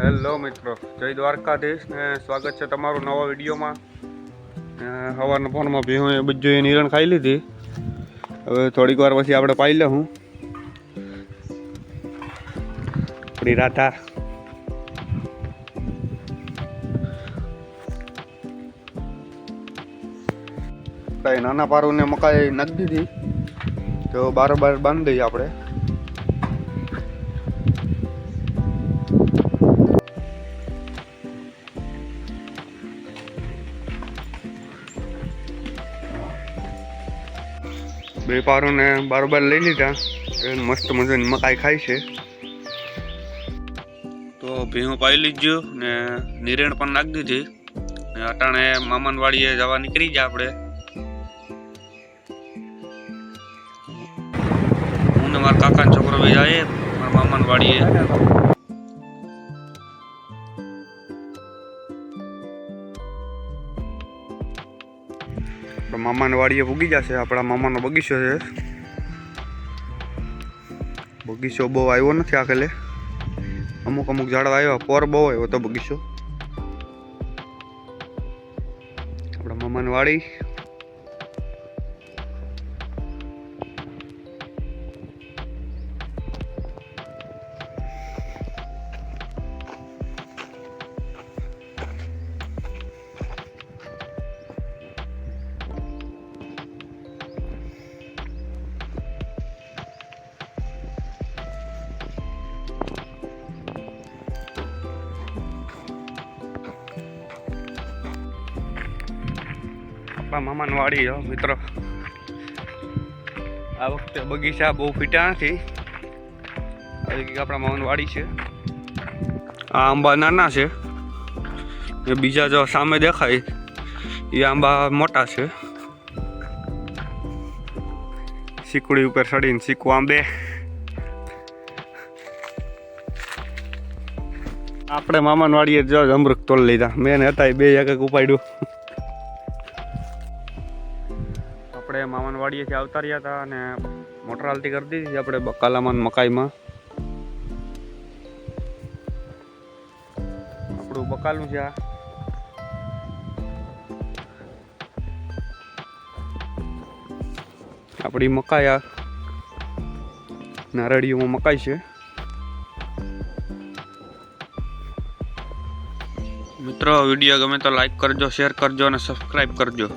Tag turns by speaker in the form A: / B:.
A: Hello મિત્રો, જય દ્વારકાધીશ ને સ્વાગત છે તમારું નવા વિડીયોમાં. સવારના ફોનમાં ભીહું એ બધું નિરણ ખાઈ લીધી. હવે થોડીક વાર પછી આપણે પાઈ લે હું આપણી રાધા. નાના પારુને મકાઈ નાખી દીધી. તો બારોબાર બાંધી દઈએ આપણે. બે પારોને બારોબાર લઈ લીધા. મસ્ત મજાની મકાઈ ખાય છે. તો ભીહું પાઈ લીધું ને નિરેણ પણ નાખી દીધી. ને અટાણે મામાનવાડીએ જવા નીકળી ગયા આપણે. હું ને મારા કાકાનો છોકરો બી જાય મારા મામાન આપણા મામાની વાડીએ પૂગી જશે આપણા મામાનો બગીચો છે. બગીચો બહુ આવ્યો નથી આખેલે. અમુક અમુક ઝાડવા આવ્યા. પોર બહુ આવ્યો તો બગીચો. આપણા મામાની વાડી આપણા મામાની વાડી હો મિત્રો. આ વખતે બગીચા બહુ ફીટા નથી. આપણા મામાની વાડી છે. આ આંબા નાના છે. એ બીજા જો સામે દેખાય, એ આંબા મોટા છે. શીકડી ઉપર ચડીને શીકું આંબે. આપણે મામાનવાડીએ જો અમૃત તોલ લીધા. મેં હતા બે એક ઉપાડ્યું. આપણે મામાન વાડીએથી આવતા રહ્યા હતા અને મોટર હાલતી કરી દીધી આપણે બકાલામાં મકાઈમાં. આપણું બકાલું છે આ. આપણી મકાઈ આ. નારળીઓમાં મકાઈ છે. મિત્રો વીડિયો ગમે તો લાઈક કરજો શેર કરજો અને સબસ્ક્રાઈબ કરજો.